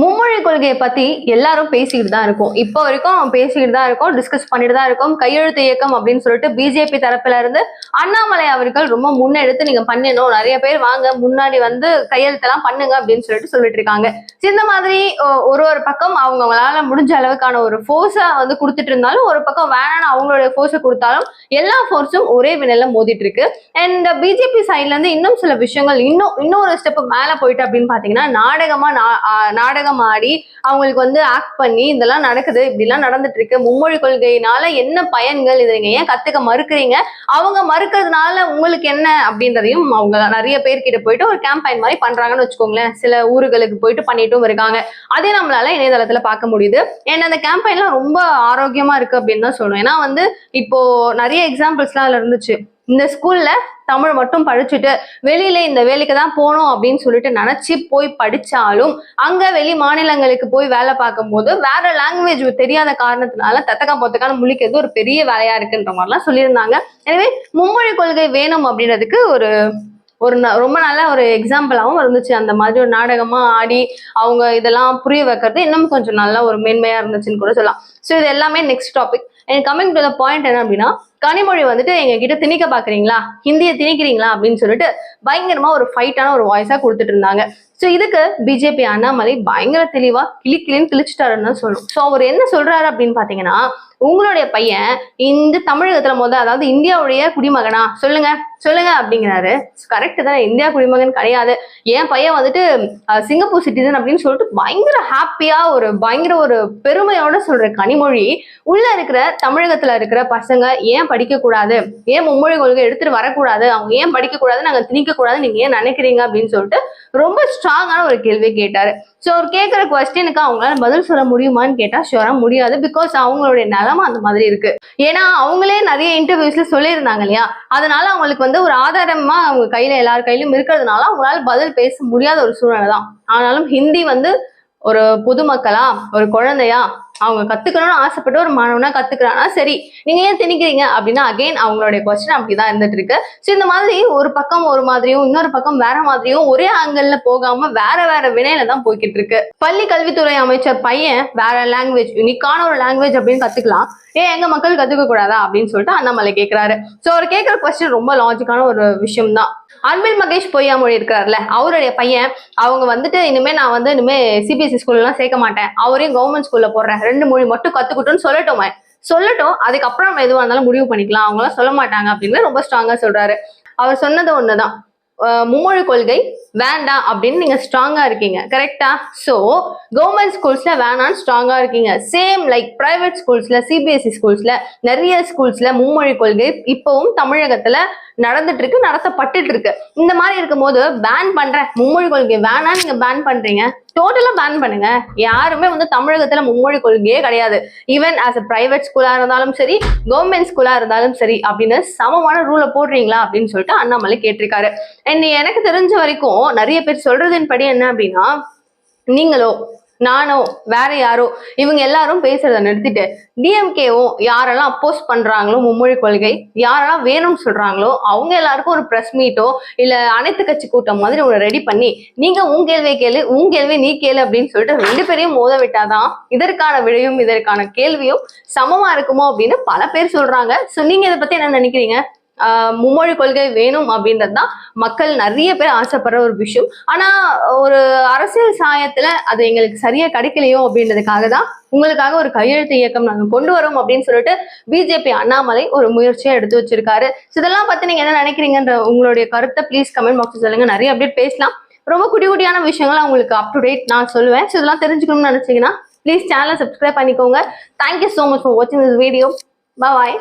மும்மொழி கொள்கையை பத்தி எல்லாரும் பேசிக்கிட்டு தான் இருக்கோம். இப்போ வரைக்கும் பேசிக்கிட்டு தான் இருக்கோம் டிஸ்கஸ் பண்ணிட்டு தான் இருக்கோம். கையெழுத்து இயக்கம் அப்படின்னு சொல்லிட்டு பிஜேபி தரப்புல இருந்து அண்ணாமலை அவர்கள் ரொம்ப முன்னெடுத்து நீங்க பண்ணணும் நிறைய பேர் வாங்க முன்னாடி வந்து கையெழுத்தெல்லாம் பண்ணுங்க அப்படின்னு சொல்லிட்டு சொல்லிட்டு இருக்காங்க. இந்த மாதிரி ஒரு ஒரு பக்கம் அவங்களால முடிஞ்ச அளவுக்கான ஒரு ஃபோர்ஸை வந்து கொடுத்துட்டு இருந்தாலும் ஒரு பக்கம் வேணான்னு அவங்களுடைய ஃபோர்ஸை கொடுத்தாலும் எல்லா ஃபோர்ஸும் ஒரே வினையில மோதிட்டு இருக்கு. அண்ட் பிஜேபி சைட்ல இருந்து இன்னும் சில விஷயங்கள் இன்னும் இன்னொரு ஸ்டெப் மேல போயிட்டு அப்படின்னு பாத்தீங்கன்னா நாடகமா நா- நாடகம் ஆடி அவங்களுக்கு வந்து ஆக்ட் பண்ணி இதெல்லாம் நடக்குது இப்படிலாம் நடந்துட்டு இருக்கு மும்மொழி கொள்கையினால என்ன பயன்கள்? இதை நீங்க ஏன் கத்துக்க மறுக்கிறீங்க? அவங்க மறுக்கிறதுனால உங்களுக்கு என்ன அப்படின்றதையும் அவங்க நிறைய பேர்கிட்ட போயிட்டு ஒரு கேம்பெயின் மாதிரி பண்றாங்கன்னு வச்சுக்கோங்களேன். சில ஊர்களுக்கு போயிட்டு பண்ணிட்டும் இருக்காங்க. அதே நம்மளால இணையதளத்துல பார்க்க முடியுது. ஏன்னா அந்த கேம்பெயின்லாம் ரொம்ப ஆரோக்கியமா இருக்கு அப்படின்னு தான் சொல்லணும். ஏன்னா வந்து இப்போ நிறைய எக்ஸாம்பிள்ஸ்லாம் அதுல இருந்துச்சு. இந்த ஸ்கூல்ல தமிழ் மட்டும் படிச்சுட்டு வெளியில இந்த வேலைக்கு தான் போகணும் அப்படின்னு சொல்லிட்டு நினைச்சு போய் படிச்சாலும் அங்க வெளி மாநிலங்களுக்கு போய் வேலை பார்க்கும்போது வேற லாங்குவேஜ் தெரியாத காரணத்தினால தத்தக்கா பொத்தக்கான முழிக்கிறது ஒரு பெரிய வேலையா இருக்குன்ற மாதிரிலாம் சொல்லியிருந்தாங்க. எனவே மும்மொழி கொள்கை வேணும் அப்படின்றதுக்கு ஒரு ஒரு ந- ரொம்ப நல்ல ஒரு எக்ஸாம்பிளாகவும் இருந்துச்சு. அந்த மாதிரி ஒரு நாடகமா ஆடி அவங்க இதெல்லாம் புரிய வைக்கிறது இன்னும் கொஞ்சம் நல்லா ஒரு மேன்மையா இருந்துச்சுன்னு கூட சொல்லலாம். ஸோ இது எல்லாமே நெக்ஸ்ட் டாபிக் எனக்கு கமிங் டு த பாயிண்ட் என்ன அப்படின்னா கனிமொழி வந்துட்டு எங்க கிட்ட திணிக்க பாக்குறீங்களா? ஹிந்தியை திணிக்கிறீங்களா? அப்படின்னு சொல்லிட்டு பயங்கரமா ஒரு ஃபைட்டான ஒரு வாய்ஸா கொடுத்துட்டு இருந்தாங்க. ஸோ இதுக்கு பிஜேபி அண்ணாமலை பயங்கர தெளிவா கிளி கிளின்னு கிழிச்சிட்டாருன்னு தான் சொல்லணும். ஸோ அவர் என்ன சொல்றாரு அப்படின்னு பாத்தீங்கன்னா உங்களுடைய பையன் இந்த தமிழகத்துல முதல் அதாவது இந்தியாவுடைய குடிமகனா? சொல்லுங்க. சொல்லுங்க அப்படிங்கிறாரு. கரெக்ட் தான். இந்தியா குடிமகன் கிடையாது. என் பையன் வந்துட்டு சிங்கப்பூர் சிட்டிசன் அப்படின்னு சொல்லிட்டு பயங்கர ஹாப்பியா ஒரு பயங்கர ஒரு பெருமையோட சொல்ற கனிமொழி. உள்ள இருக்கிற தமிழகத்துல இருக்கிற பசங்க ஏன் படிக்க கூடாது ஏன் மும்மொழி கொள்கை எடுத்துட்டு வரக்கூடாது? அவங்க ஏன் படிக்க கூடாது நாங்க திணிக்க கூடாது நீங்க ஏன் நினைக்கிறீங்க அப்படின்னு சொல்லிட்டு ரொம்ப ஸ்ட்ராங்கான ஒரு கேள்வி கேட்டாரு. ஸோ அவர் கேட்குற கொஸ்டினுக்கு அவங்களால பதில் சொல்ல முடியுமான்னு கேட்டால் ஷுவரா முடியாது. பிகாஸ் அவங்களுடைய நிலமை அந்த மாதிரி இருக்கு. ஏன்னா அவங்களே நிறைய இன்டர்வியூஸ்ல சொல்லியிருந்தாங்க இல்லையா? அதனால அவங்களுக்கு வந்து ஒரு ஆதாரமா அவங்க கையில எல்லார் கையிலும் இருக்கிறதுனால அவங்களால பதில் பேச முடியாத ஒரு சூழ்நிலை தான் ஆனாலும் ஹிந்தி வந்து ஒரு பொதுமக்களா ஒரு குழந்தையா அவங்க கத்துக்கணும்னு ஆசைப்பட்டு ஒரு மாணவனா கத்துக்கிறானா? சரி. நீங்க ஏன் திணிக்கிறீங்க? அப்படின்னா அகைன் அவங்களுடைய கொஸ்டின் அப்படிதான் இருந்துட்டு இருக்கு. ஸோ இந்த மாதிரி ஒரு பக்கம் ஒரு மாதிரியும் இன்னொரு பக்கம் வேற மாதிரியும் ஒரே ஆங்கிள் போகாம வேற வேற வினையில தான் போய்கிட்டு இருக்கு. பள்ளி கல்வித்துறை அமைச்சர் பையன் வேற லாங்குவேஜ் யூனிக்கான ஒரு லாங்குவேஜ் அப்படின்னு கத்துக்கலாம். ஏன் எங்க மக்கள் கத்துக்க கூடாதா? அப்படின்னு சொல்லிட்டு அண்ணாமலை கேக்குறாரு. ஸோ அவர் கேட்குற கொஸ்டின் ரொம்ப லாஜிக்கான ஒரு விஷயம் தான் அன்பில் மகேஷ் பொய்யாமொழி இருக்கிறார்ல அவருடைய பையன் அவங்க வந்துட்டு இனிமே நான் வந்து இனிமே சிபிஎஸ்சி ஸ்கூல்லாம் சேர்க்க மாட்டேன். அவரையும் கவர்மெண்ட் ஸ்கூல்ல போடுறேன். ரெண்டு மொழி மட்டும் கத்துக்கிட்டோன்னு சொல்லட்டோமே. சொல்லட்டும் அதுக்கப்புறம் நம்ம எதுவாக இருந்தாலும் முடிவு பண்ணிக்கலாம். அவங்களாம் சொல்ல மாட்டாங்க அப்படின்னு ரொம்ப ஸ்ட்ராங்கா சொல்றாரு. அவர் சொன்னது ஒண்ணுதான். மும்மொழி கொள்கை வேண்டாம் அப்படின்னு நீங்க ஸ்ட்ராங்கா இருக்கீங்க. கரெக்டா சோ கவர்மெண்ட் ஸ்கூல்ஸ்ல வேணாம்னு ஸ்ட்ராங்கா இருக்கீங்க. சேம் லைக் பிரைவேட் ஸ்கூல்ஸ்ல சிபிஎஸ்சி ஸ்கூல்ஸ்ல நிறைய ஸ்கூல்ஸ்ல மும்மொழி கொள்கை இப்பவும் தமிழகத்துல நடந்துட்டு இருக்கு நடத்தப்பட்டுட்டு இருக்கு இந்த மாதிரி இருக்கும்போது பேன் பண்ற மும்மொழி கொள்கை வேணாம் நீங்க பேன் பண்றீங்க? டோட்டலா பேன் பண்ணுங்க. யாருமே வந்து தமிழகத்துல மும்மொழி கொள்கையே கிடையாது. ஈவன் ஆஸ் அ பிரைவேட் ஸ்கூலா இருந்தாலும் சரி கவர்மெண்ட் ஸ்கூலா இருந்தாலும் சரி அப்படின்னு சமமான ரூலை போடுறீங்களா அப்படின்னு சொல்லிட்டு அண்ணாமலை கேட்டிருக்காரு. அண்ட் எனக்கு தெரிஞ்ச வரைக்கும் நிறைய பேர் சொல்றதின் படி என்ன அப்படின்னா நீங்களோ நானோ வேற யாரோ இவங்க எல்லாரும் பேசுறத நிறுத்திட்டு டிஎம்கேவும் யாரெல்லாம் அப்போஸ் பண்றாங்களோ மும்மொழி கொள்கை யாரெல்லாம் வேணும்னு சொல்றாங்களோ அவங்க எல்லாருக்கும் ஒரு பிரஸ் மீட்டோ இல்ல அனைத்து கட்சி கூட்டம் மாதிரி ஒன்று ரெடி பண்ணி நீங்க உங்க கேள்வியை கேளு உன் கேள்வி நீ கேளு அப்படின்னு சொல்லிட்டு ரெண்டு பேரையும் மோத விட்டாதான் இதற்கான விடையும் இதற்கான கேள்வியும் சமமா இருக்குமோ அப்படின்னு பல பேர் சொல்றாங்க. ஸோ நீங்க இதை பத்தி என்ன நினைக்கிறீங்க? மும்மொழி கொள்கை வேணும் அப்படின்றது தான் மக்கள் நிறைய பேர் ஆசைப்படுற ஒரு விஷயம். ஆனா ஒரு அரசியல் சாயத்துல அது எங்களுக்கு சரியா கிடைக்கலையோ அப்படின்றதுக்காக தான் உங்களுக்காக ஒரு கையெழுத்து இயக்கம் நாங்க கொண்டு வரோம் அப்படின்னு சொல்லிட்டு பிஜேபி அண்ணாமலை ஒரு முயற்சியை எடுத்து வச்சிருக்காரு. இதெல்லாம் பத்தி நீங்க என்ன நினைக்கிறீங்கன்ற உங்களுடைய கருத்தை ப்ளீஸ் கமெண்ட் பாக்ஸ் சொல்லுங்க. நிறைய அப்டேட் பேசலாம். ரொம்ப குட்டி குட்டியான விஷயங்களை உங்களுக்கு அப் டு டேட் நான் சொல்லுவேன். ஸோ இதெல்லாம் தெரிஞ்சுக்கணும்னு நினைச்சீங்கன்னா ப்ளீஸ் சேனலை சப்ஸ்கிரைப் பண்ணிக்கோங்க. Thank you so much for வாட்சிங் திஸ் வீடியோ பாய்